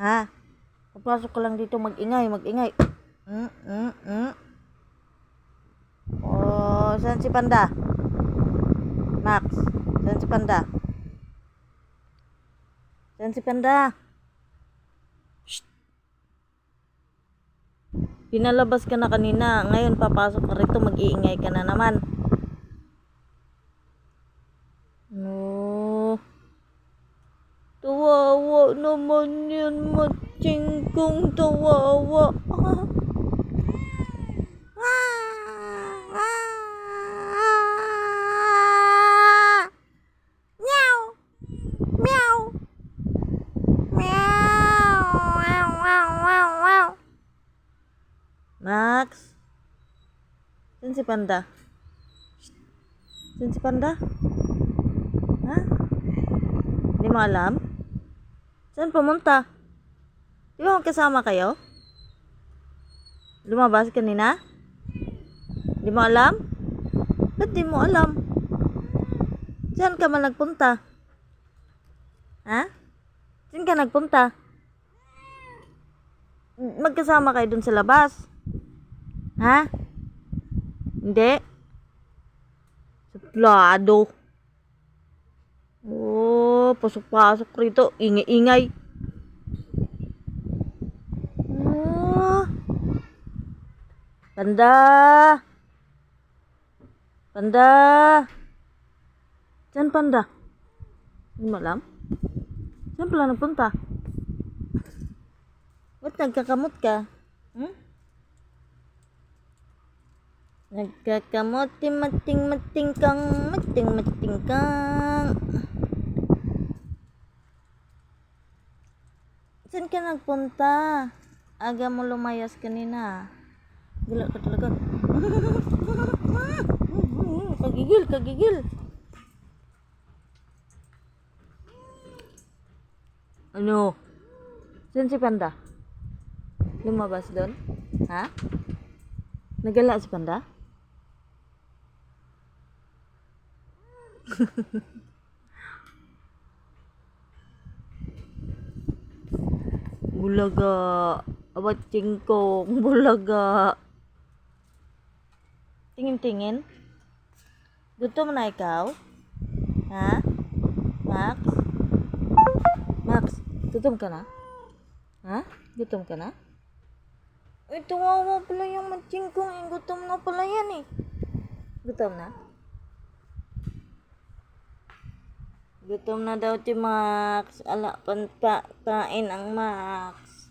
Ha? Papasok ka lang dito mag-ingay, mag-ingay. Mm, mm, mm. Oh, saan si Panda? Max, saan si Panda? Saan si Panda? Pinalabas ka na kanina. Ngayon papasok ka rito, mag-iingay ka na naman. No. Tawawa naman yan, matching kong tawawa. Meow. Meow. Meow. Wow, wow, wow, wow. Max. Saan si Panda? Shh. Saan si Panda? Ha? Hindi mo alam? Saan pumunta? Di ba magkasama kayo? Lumabas kanina? Di mo alam? Ba't di mo alam? Saan ka man nagpunta? Ha? Saan ka nagpunta? Magkasama kayo dun sa labas? Ha? Hindi? Suplado. Oh, pasok-pasok rito. Ingay-ingay. Ah. Panda. Panda. Saan panda? Hindi mo alam? Saan pala nagpunta? Ba't nagkakamot ka? Hmm? Nagkakamot, mating mating kang, mating mating kang. Saan ka nagpunta? Aga mo lumayas kanina. Gila ka talaga. kagigil, kagigil. Ano? Saan si Panda? Lumabas doon? Ha? Nagala si Panda? Bulaga. Abating ko. Bulaga. Tingin-tingin. Gutom na ikaw? Ha? Max? Max, gutom ka na? Ha? Gutom ka na? Ay, tuwawa pala yung matching kong. Eh, gutom na pala yan eh. Gutom na? Gutom na daw si Max. Ala, pan ang Max.